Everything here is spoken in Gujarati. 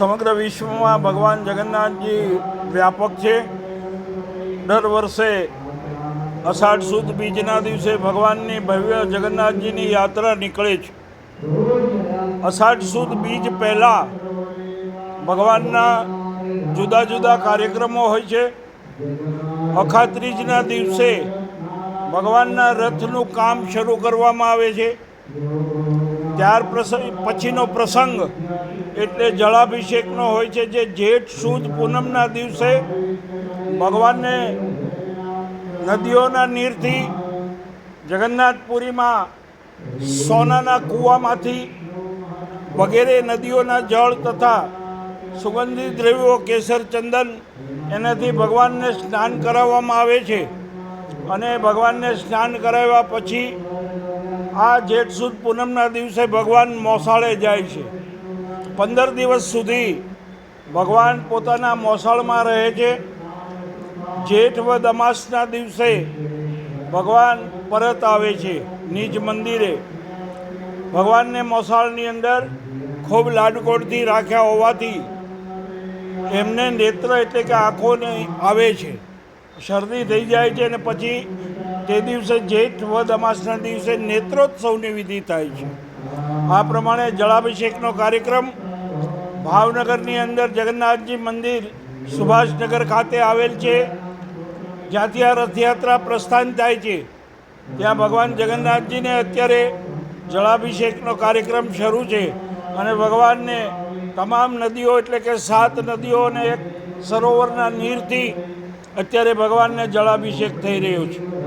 સમગ્ર વિશ્વમાં ભગવાન જગન્નાથજી વ્યાપક છે. દર વર્ષે અષાઢ સુદ બીજના દિવસે ભગવાનની ભવ્ય જગન્નાથજીની યાત્રા નીકળે છે. અષાઢ સુદ બીજ પહેલાં ભગવાનના જુદા જુદા કાર્યક્રમો હોય છે. અખાત્રીજના દિવસે ભગવાનના રથનું કામ શરૂ કરવામાં આવે છે. ત્યાર પ્રસંગ, પછીનો પ્રસંગ, એટલે જળાભિષેકનો હોય છે જે જેઠ, સુદ, પૂનમના દિવસે ભગવાનને નદીઓના નીરથી જગન્નાથપુરીમાં સોનાના કૂવામાંથી વગેરે નદીઓના જળ તથા સુગંધિત દ્રવ્યો, કેસર, ચંદન એનાથી ભગવાનને સ્નાન કરાવવામાં આવે છે. અને ભગવાનને સ્નાન કરાવ્યા પછી આ જેઠ સુદ પૂનમના દિવસે ભગવાન મોસાળે જાય છે. પંદર દિવસ સુધી ભગવાન પોતાના મોસાળમાં રહે છે. જેઠ વદ અમાસના દિવસે ભગવાન પરત આવે છે નિજ મંદિરે. ભગવાનને મોસાળની અંદર ખૂબ લાડકોડથી રાખ્યા હોવાથી એમને નેત્ર એટલે કે આંખોને આવે છે. શરદી થઈ જાય છે અને પછી તે દિવસે જેઠ વદ અમાસના દિવસે નેત્રોત્સવની વિધિ થાય છે. આ પ્રમાણે જળાભિષેકનો કાર્યક્રમ ભાવનગરની અંદર જગન્નાથજી મંદિર સુભાષનગર ખાતે આવેલ છે. જ્યાંથી આ રથયાત્રા પ્રસ્થાન થાય છે. ત્યાં ભગવાન જગન્નાથજીને અત્યારે જળાભિષેકનો કાર્યક્રમ શરૂ છે અને ભગવાનને તમામ નદીઓ એટલે કે સાત નદીઓ અને એક સરોવરના નીરથી અત્યારે ભગવાનને જળાભિષેક થઈ રહ્યો છે.